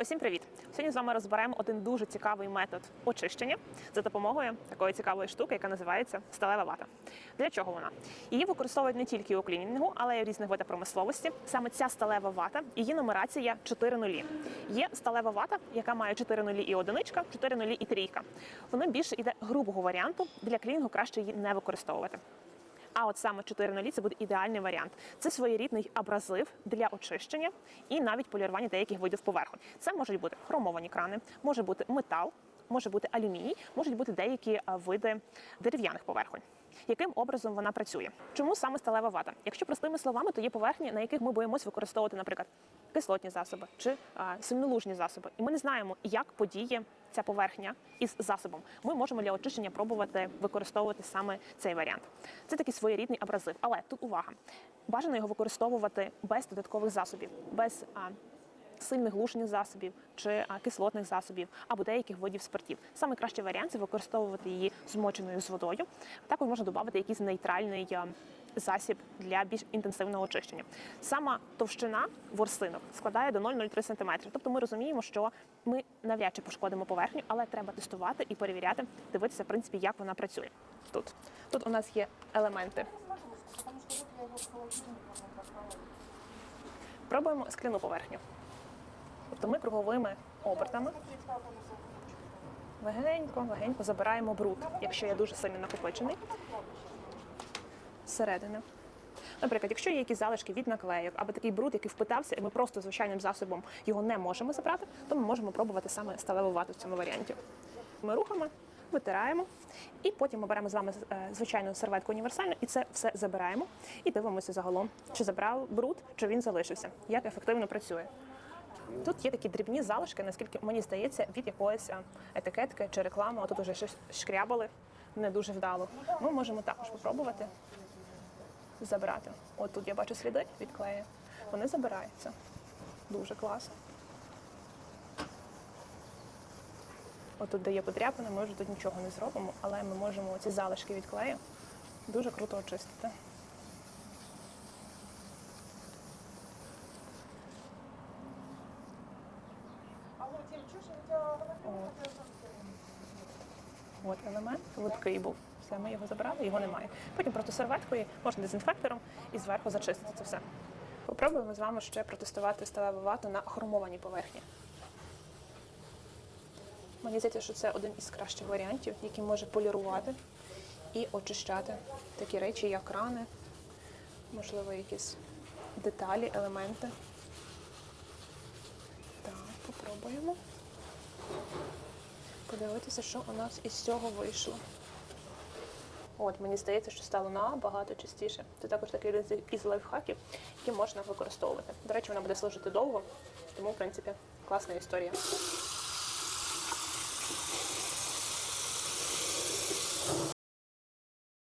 Усім привіт! Сьогодні з вами розберемо один дуже цікавий метод очищення за допомогою такої цікавої штуки, яка називається сталева вата. Для чого вона? Її використовують не тільки у клінінгу, але й у різних видах промисловості. Саме ця сталева вата, її нумерація 4 нулі. Є сталева вата, яка має 4 нулі і одиничка, 4 нулі і трійка. Воно більше йде грубого варіанту. Для клінінгу краще її не використовувати. А от саме 4.0 це буде ідеальний варіант. Це своєрідний абразив для очищення і навіть полірування деяких видів поверхонь. Це можуть бути хромовані крани, може бути метал, може бути алюміній, можуть бути деякі види дерев'яних поверхонь. Яким образом вона працює? Чому саме сталева вата? Якщо простими словами, то є поверхні, на яких ми боїмося використовувати, наприклад, кислотні засоби чи сильнолужні засоби, і ми не знаємо, як подіє ця поверхня із засобом. Ми можемо для очищення пробувати використовувати саме цей варіант. Це такий своєрідний абразив. Але тут увага. Бажано його використовувати без додаткових засобів, без а, сильних глушних засобів чи а, кислотних засобів або деяких видів спиртів. Саме кращий варіант це використовувати її змоченою з водою. Також можна додати якийсь нейтральний а, засіб для більш інтенсивного очищення. Сама товщина ворсинок складає до 0,03 см. Тобто ми розуміємо, що ми навряд чи пошкодимо поверхню, але треба тестувати і перевіряти, дивитися, в принципі, як вона працює. Тут тут у нас є елементи. Пробуємо скляну поверхню. Тобто ми круговими обертами легенько, легенько забираємо бруд, якщо я дуже сильно накопичений зсередини. Наприклад, якщо є якісь залишки від наклейок або такий бруд, який впитався, і ми просто звичайним засобом його не можемо забрати, то ми можемо пробувати саме сталеву вату в цьому варіанті. Ми рухами витираємо, і потім ми беремо з вами е, звичайну серветку універсальну і це все забираємо і дивимося загалом, чи забрав бруд, чи він залишився, як ефективно працює. Тут є такі дрібні залишки, наскільки мені здається, від якоїсь етикетки чи реклами. Отут уже щось шкрябали не дуже вдало. Ми можемо також спробувати забрати. От тут я бачу сліди від клею. Вони забираються. Дуже класно. От тут, де є подряпини, ми вже тут нічого не зробимо, але ми можемо ці залишки від клею дуже круто очистити. От елемент липкий був. Все, ми його забрали, його немає. Потім просто серветкою, можна дезінфектором і зверху зачистити це все. Попробуємо з вами ще протестувати сталеву вату на хромованій поверхні. Мені здається, що це один із кращих варіантів, який може полірувати і очищати такі речі, як крани, можливо, якісь деталі, елементи. Так, попробуємо подивитися, що у нас із цього вийшло. От, мені здається, що стало набагато частіше. Це також такий один із лайфхаків, які можна використовувати. До речі, вона буде служити довго, тому, в принципі, класна історія.